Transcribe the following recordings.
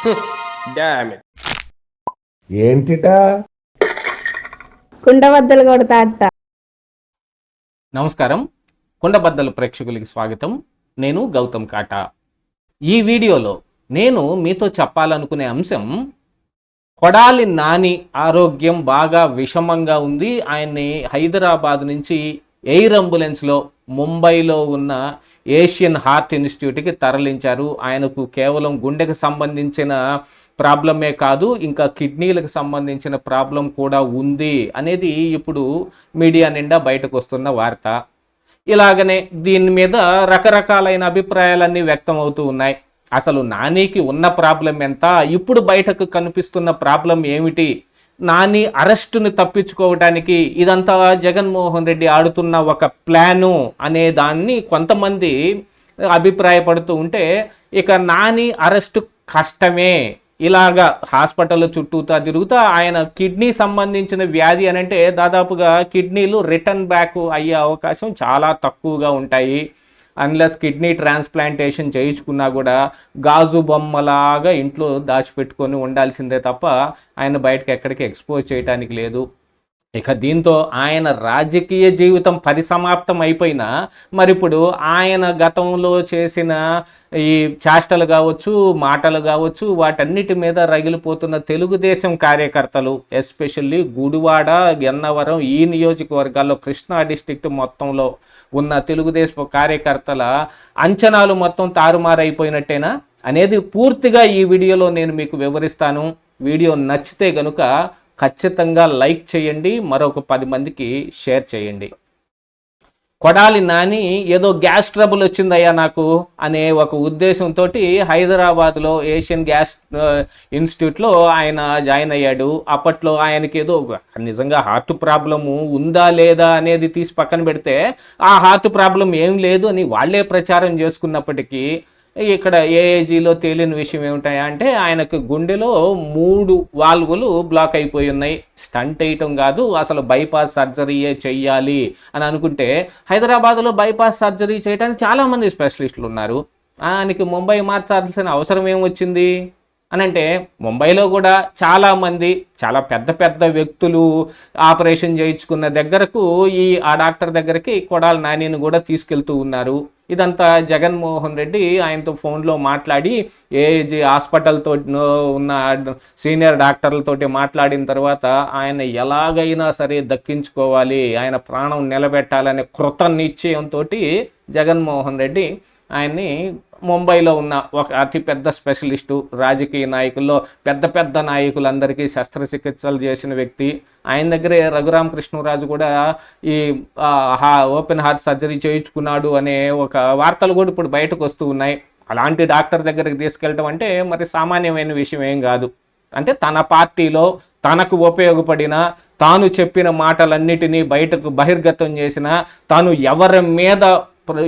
ఏంటిటా? కుండబద్దలు కొడతా నమస్కారం. కుండబద్దలు ప్రేక్షకులకి స్వాగతం. నేను గౌతమ్ కాటా. ఈ వీడియోలో నేను మీతో చెప్పాలనుకునే అంశం కొడాలి నాని ఆరోగ్యం బాగా విషమంగా ఉంది. ఆయన్ని హైదరాబాద్ నుంచి ఎయిర్ అంబులెన్స్లో ముంబైలో ఉన్న ఏషియన్ హార్ట్ ఇన్స్టిట్యూట్కి తరలించారు. ఆయనకు కేవలం గుండెకు సంబంధించిన ప్రాబ్లమే కాదు ఇంకా కిడ్నీలకు సంబంధించిన ప్రాబ్లం కూడా ఉంది అనేది ఇప్పుడు మీడియా నిండా బయటకు వస్తున్న వార్త. ఇలాగనే దీని మీద రకరకాలైన అభిప్రాయాలన్నీ వ్యక్తం అవుతూ ఉన్నాయి. అసలు నానికి ఉన్న ప్రాబ్లం ఎంత? ఇప్పుడు బయటకు కనిపిస్తున్న ప్రాబ్లం ఏమిటి? నాని అరెస్టుని తప్పించుకోవడానికి ఇదంతా జగన్మోహన్ రెడ్డి ఆడుతున్న ఒక ప్లాను అనే దాన్ని కొంతమంది అభిప్రాయపడుతూ ఉంటే ఇక నాని అరెస్టు కష్టమే. ఇలాగా హాస్పిటల్ చుట్టూతా తిరుగుతా ఆయన కిడ్నీ సంబంధించిన వ్యాధి అని అంటే దాదాపుగా కిడ్నీలు రిటర్న్ బ్యాక్ అయ్యే అవకాశం చాలా తక్కువగా ఉంటాయి. అన్లెస్ కిడ్నీ ట్రాన్స్ప్లాంటేషన్ చేయించుకున్నా కూడా గాజు బొమ్మలాగా ఇంట్లో దాచిపెట్టుకొని ఉండాల్సిందే తప్ప ఆయన బయటకు ఎక్కడికి ఎక్స్పోజ్ చేయడానికి లేదు. ఇక దీంతో ఆయన రాజకీయ జీవితం పరిసమాప్తం అయిపోయినా మరి ఇప్పుడు ఆయన గతంలో చేసిన ఈ చేష్టలు కావచ్చు మాటలు కావచ్చు వాటన్నిటి మీద రగిలిపోతున్న తెలుగుదేశం కార్యకర్తలు ఎస్పెషల్లీ గుడివాడ గన్నవరం ఈ నియోజకవర్గాల్లో కృష్ణా డిస్టిక్ట్ మొత్తంలో ఉన్న తెలుగుదేశం కార్యకర్తల అంచనాలు మొత్తం తారుమారైపోయినట్టేనా? అనేది పూర్తిగా ఈ వీడియోలో నేను మీకు వివరిస్తాను. వీడియో నచ్చితే గనుక ఖచ్చితంగా లైక్ చేయండి మరొక పది మందికి షేర్ చేయండి. కొడాలి నాని ఏదో గ్యాస్ ట్రబుల్ వచ్చిందయ్యా నాకు అనే ఒక ఉద్దేశంతో హైదరాబాద్లో ఏషియన్ గ్యాస్ ఇన్స్టిట్యూట్లో ఆయన జాయిన్ అయ్యాడు. అప్పట్లో ఆయనకి ఏదో ఒక- నిజంగా హార్ట్ ప్రాబ్లము ఉందా లేదా అనేది తీసి పక్కన పెడితే ఆ హార్ట్ ప్రాబ్లం ఏం లేదు అని వాళ్ళే ప్రచారం చేసుకున్నప్పటికీ ఇక్కడ ఏఏజీలో తేలిన విషయం ఏమిటాయా అంటే ఆయనకు గుండెలో మూడు వాల్వులు బ్లాక్ అయిపోయి ఉన్నాయి. స్టంట్ వేయటం కాదు అసలు బైపాస్ సర్జరీయే చెయ్యాలి అని అనుకుంటే హైదరాబాద్లో బైపాస్ సర్జరీ చేయడానికి చాలామంది స్పెషలిస్టులు ఉన్నారు. ఆయనకి ముంబై మార్చాల్సిన అవసరం ఏమొచ్చింది అని అంటే ముంబైలో కూడా చాలామంది చాలా పెద్ద పెద్ద వ్యక్తులు ఆపరేషన్ చేయించుకున్న దగ్గరకు ఈ ఆ డాక్టర్ దగ్గరికి కొడాల నానిని కూడా తీసుకెళ్తూ ఉన్నారు. ఇదంతా జగన్మోహన్ రెడ్డి ఆయనతో ఫోన్లో మాట్లాడి ఏజీ హాస్పిటల్తో ఉన్న సీనియర్ డాక్టర్లతోటి మాట్లాడిన తర్వాత ఆయన ఎలాగైనా సరే దక్కించుకోవాలి ఆయన ప్రాణం నిలబెట్టాలనే కృత నిశ్చయంతో జగన్మోహన్ రెడ్డి ఆయన్ని ముంబైలో ఉన్న ఒక అతిపెద్ద స్పెషలిస్టు రాజకీయ నాయకుల్లో పెద్ద పెద్ద నాయకులందరికీ శస్త్రచికిత్సలు చేసిన వ్యక్తి. ఆయన దగ్గరే రఘురామ కృష్ణరాజు కూడా ఈ హా- ఓపెన్ హార్ట్ సర్జరీ చేయించుకున్నాడు అనే ఒక వార్తలు కూడా ఇప్పుడు బయటకు వస్తూ ఉన్నాయి. అలాంటి డాక్టర్ దగ్గరికి తీసుకెళ్ళటం అంటే మరి సామాన్యమైన విషయం ఏం కాదు. అంటే తన పార్టీలో తనకు ఉపయోగపడిన తాను చెప్పిన మాటలన్నిటినీ బయటకు బహిర్గతం చేసిన తాను ఎవరి మీద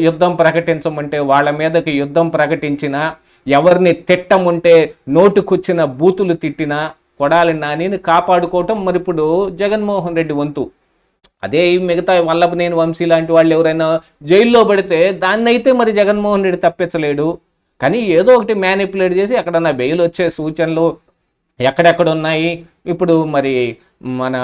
యుద్ధం ప్రకటించమంటే వాళ్ళ మీదకి యుద్ధం ప్రకటించిన ఎవరిని తిట్టముంటే నోటుకొచ్చిన బూతులు తిట్టిన కొడాలి నానిని కాపాడుకోవటం మరి ఇప్పుడు జగన్మోహన్ రెడ్డి వంతు. అదే మిగతా వల్లభనేని వంశీ లాంటి వాళ్ళు ఎవరైనా జైల్లో పడితే దాన్ని అయితే మరి జగన్మోహన్ రెడ్డి తప్పించలేడు. కానీ ఏదో ఒకటి మ్యానిపులేట్ చేసి ఎక్కడన్నా బెయిల్ వచ్చే సూచనలు ఎక్కడెక్కడ ఉన్నాయి ఇప్పుడు మరి మన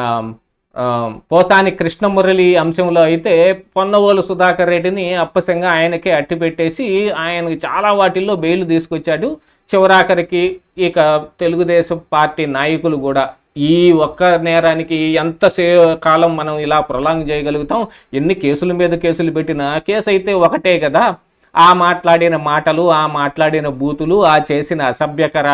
పోసాని కృష్ణమురళి అంశంలో అయితే పొన్నవోలు సుధాకర్ రెడ్డిని అప్పసంగా ఆయనకే అట్టిపెట్టేసి ఆయనకి చాలా వాటిల్లో బెయిల్ తీసుకొచ్చాడు. చివరాఖరికి ఇక తెలుగుదేశం పార్టీ నాయకులు కూడా ఈ ఒక్క నేరానికి ఎంత సే కాలం మనం ఇలా ప్రొలాంగ్ చేయగలుగుతాం? ఎన్ని కేసుల మీద కేసులు పెట్టినా కేసు అయితే ఒకటే కదా. ఆ మాట్లాడిన మాటలు ఆ మాట్లాడిన బూతులు ఆ చేసిన అసభ్యకర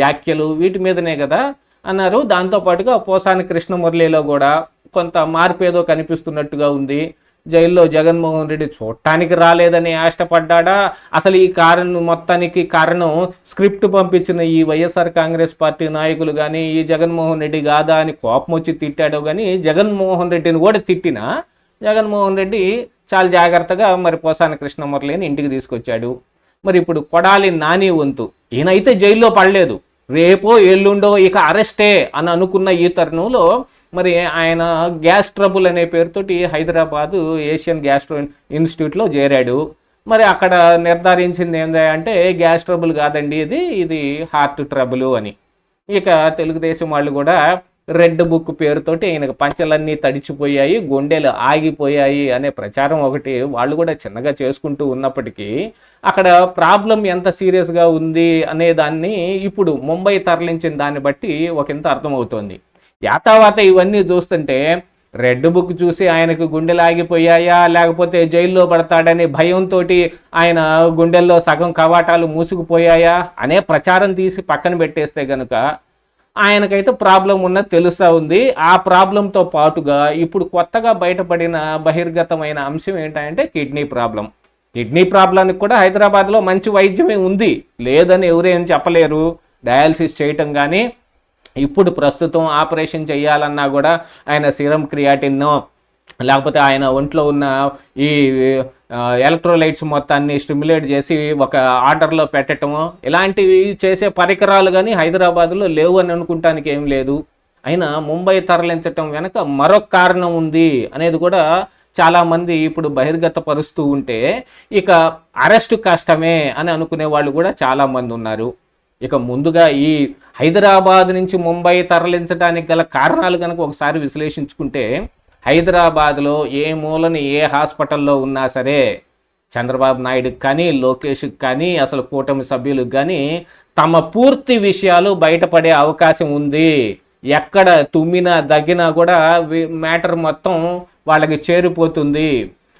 వ్యాఖ్యలు వీటి మీదనే కదా. అన్నారు. దాంతోపాటుగా పోసాని కృష్ణమురళిలో కూడా కొంత మార్పు ఏదో కనిపిస్తున్నట్టుగా ఉంది. జైల్లో జగన్మోహన్ రెడ్డి చూడటానికి రాలేదని ఆశపడ్డాడా? అసలు ఈ కారణం మొత్తానికి కారణం స్క్రిప్ట్ పంపించిన ఈ వైఎస్ఆర్ కాంగ్రెస్ పార్టీ నాయకులు కానీ ఈ జగన్మోహన్ రెడ్డి కాదా అని కోపం వచ్చి తిట్టాడో కానీ జగన్మోహన్ రెడ్డిని కూడా తిట్టినా జగన్మోహన్ రెడ్డి చాలా జాగ్రత్తగా మరి పోసాని కృష్ణమురళిని ఇంటికి తీసుకొచ్చాడు. మరి ఇప్పుడు కొడాలి నాని వంతు. ఈయనైతే జైల్లో పడలేదు. రేపో ఎల్లుండో ఇక అరెస్టే అని అనుకున్న ఈ తరుణంలో మరి ఆయన గ్యాస్ ట్రబుల్ అనే పేరుతోటి హైదరాబాదు ఏషియన్ గ్యాస్ట్రో ఇన్స్టిట్యూట్లో చేరాడు. మరి అక్కడ నిర్ధారించింది ఏంటి అంటే గ్యాస్ ట్రబుల్ కాదండి ఇది ఇది హార్ట్ ట్రబుల్ అని. ఇక తెలుగుదేశం వాళ్ళు కూడా రెడ్ బుక్ పేరుతోటి ఈయనకు పంచలన్నీ తడిచిపోయాయి గుండెలు ఆగిపోయాయి అనే ప్రచారం ఒకటి వాళ్ళు కూడా చిన్నగా చేసుకుంటూ ఉన్నప్పటికీ అక్కడ ప్రాబ్లం ఎంత సీరియస్గా ఉంది అనే దాన్ని ఇప్పుడు ముంబై తరలించిన దాన్ని బట్టి ఒకంత అర్థమవుతోంది. యాతావాత ఇవన్నీ చూస్తుంటే రెడ్ బుక్ చూసి ఆయనకు గుండెలు ఆగిపోయాయా లేకపోతే జైల్లో పడతాడని భయంతో ఆయన గుండెల్లో సగం కవాటాలు మూసుకుపోయాయా అనే ప్రచారం తీసి పక్కన పెట్టేస్తే గనుక ఆయనకైతే ప్రాబ్లం ఉన్నది తెలుస్తూ ఉంది. ఆ ప్రాబ్లంతో పాటుగా ఇప్పుడు కొత్తగా బయటపడిన బహిర్గతమైన అంశం ఏంటంటే కిడ్నీ ప్రాబ్లం. కిడ్నీ ప్రాబ్లానికి కూడా హైదరాబాద్లో మంచి వైద్యమే ఉంది. లేదని ఎవరేం చెప్పలేరు. డయాలసిస్ చేయటం కానీ ఇప్పుడు ప్రస్తుతం ఆపరేషన్ చేయాలన్నా కూడా ఆయన సీరం క్రియాటిన్నో లేకపోతే ఆయన ఒంట్లో ఉన్న ఈ ఎలక్ట్రోలైట్స్ మొత్తాన్ని స్టిమ్యులేట్ చేసి ఒక ఆర్డర్లో పెట్టటము. ఇలాంటివి చేసే పరికరాలు కానీ హైదరాబాద్లో లేవు అని అనుకుంటానికి ఏం లేదు. అయినా ముంబై తరలించటం వెనక మరొక కారణం ఉంది అనేది కూడా చాలామంది ఇప్పుడు బహిర్గత పరుస్తూ ఉంటే ఇక అరెస్ట్ కష్టమే అని అనుకునే వాళ్ళు కూడా చాలామంది ఉన్నారు. ఇక ముందుగా ఈ హైదరాబాద్ నుంచి ముంబై తరలించడానికి గల కారణాలు కనుక ఒకసారి విశ్లేషించుకుంటే హైదరాబాద్లో ఏ మూలని ఏ హాస్పిటల్లో ఉన్నా సరే చంద్రబాబు నాయుడుకి కానీ లోకేష్కి కానీ అసలు కూటమి సభ్యులకు కానీ తమ పూర్తి విషయాలు బయటపడే అవకాశం ఉంది. ఎక్కడ తుమ్మినా దగ్గినా కూడా మ్యాటర్ మొత్తం వాళ్ళకి చేరిపోతుంది.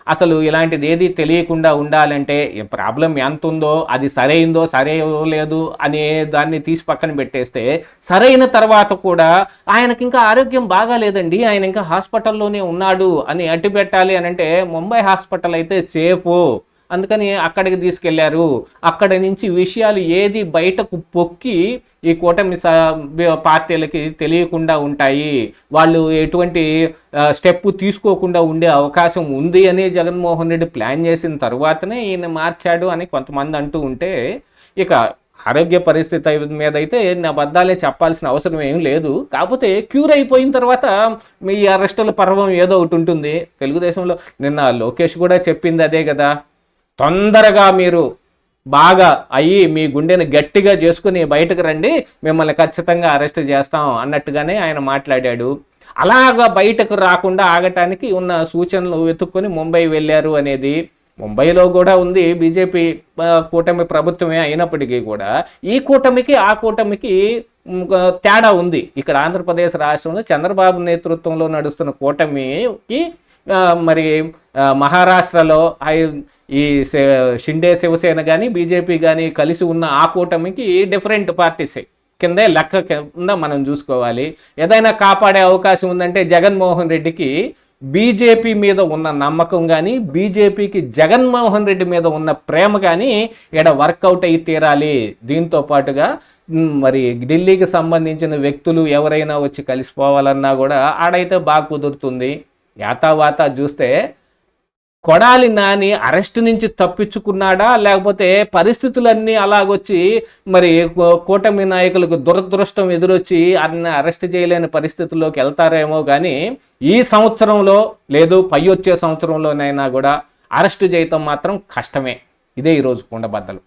అసలు ఇలాంటిది ఏది తెలియకుండా ఉండాలంటే ప్రాబ్లం ఎంత ఉందో అది సరైందో సరే లేదు అనే దాన్ని తీసి పక్కన పెట్టేస్తే సరైన తర్వాత కూడా ఆయనకి ఇంకా ఆరోగ్యం బాగాలేదండి ఆయన ఇంకా హాస్పిటల్లోనే ఉన్నాడు అని అడ్డు పెట్టాలి అని అంటే ముంబై హాస్పిటల్ అయితే సేఫ్. అందుకని అక్కడికి తీసుకెళ్ళారు. అక్కడి నుంచి విషయాలు ఏది బయటకు పొక్కి ఈ కూటమి పార్టీలకి తెలియకుండా ఉంటాయి. వాళ్ళు ఎటువంటి స్టెప్ తీసుకోకుండా ఉండే అవకాశం ఉంది అని జగన్మోహన్ రెడ్డి ప్లాన్ చేసిన తర్వాతనే ఈయన మార్చాడు అని కొంతమంది అంటూ ఉంటే ఇక ఆరోగ్య పరిస్థితి మీద అయితే నా బద్దాలే చెప్పాల్సిన అవసరం ఏం లేదు. కాకపోతే క్యూర్ అయిపోయిన తర్వాత మీ అరెస్టుల పర్వం ఏదో ఒకటి ఉంటుంది. తెలుగుదేశంలో నిన్న లోకేష్ కూడా చెప్పింది అదే కదా. తొందరగా మీరు బాగా అయ్యి మీ గుండెని గట్టిగా చేసుకుని బయటకు రండి మిమ్మల్ని ఖచ్చితంగా అరెస్ట్ చేస్తాం అన్నట్టుగానే ఆయన మాట్లాడాడు. అలాగా బయటకు రాకుండా ఆగటానికి ఉన్న సూచనలు వెతుక్కొని ముంబై వెళ్ళారు అనేది ముంబైలో కూడా ఉంది. బీజేపీ కూటమి ప్రభుత్వమే అయినప్పటికీ కూడా ఈ కూటమికి ఆ కూటమికి తేడా ఉంది. ఇక్కడ ఆంధ్రప్రదేశ్ రాష్ట్రంలో చంద్రబాబు నేతృత్వంలో నడుస్తున్న కూటమికి మరి మహారాష్ట్రలో ఐ- ఈ షిండే శివసేన కానీ బీజేపీ కానీ కలిసి ఉన్న ఆ కూటమికి డిఫరెంట్ పార్టీసే కిందే లెక్క కింద మనం చూసుకోవాలి. ఏదైనా కాపాడే అవకాశం ఉందంటే జగన్మోహన్ రెడ్డికి బీజేపీ మీద ఉన్న నమ్మకం కానీ బీజేపీకి జగన్మోహన్ రెడ్డి మీద ఉన్న ప్రేమ కానీ ఇక్కడ వర్కౌట్ అయి తీరాలి. దీంతో పాటుగా మరి ఢిల్లీకి సంబంధించిన వ్యక్తులు ఎవరైనా వచ్చి కలిసిపోవాలన్నా కూడా ఆడైతే బాగా కుదురుతుంది. యాతావాత చూస్తే కొడాలి నాని అరెస్ట్ నుంచి తప్పించుకున్నాడా? లేకపోతే పరిస్థితులన్నీ అలాగొచ్చి మరి కూటమి నాయకులకు దురదృష్టం ఎదురొచ్చి అన్న అరెస్ట్ చేయలేని పరిస్థితుల్లోకి వెళ్తారేమో కానీ ఈ సంవత్సరంలో లేదు పై వచ్చే సంవత్సరంలోనైనా కూడా అరెస్ట్ చేయటం మాత్రం కష్టమే. ఇదే ఈరోజు కుండబద్దలు.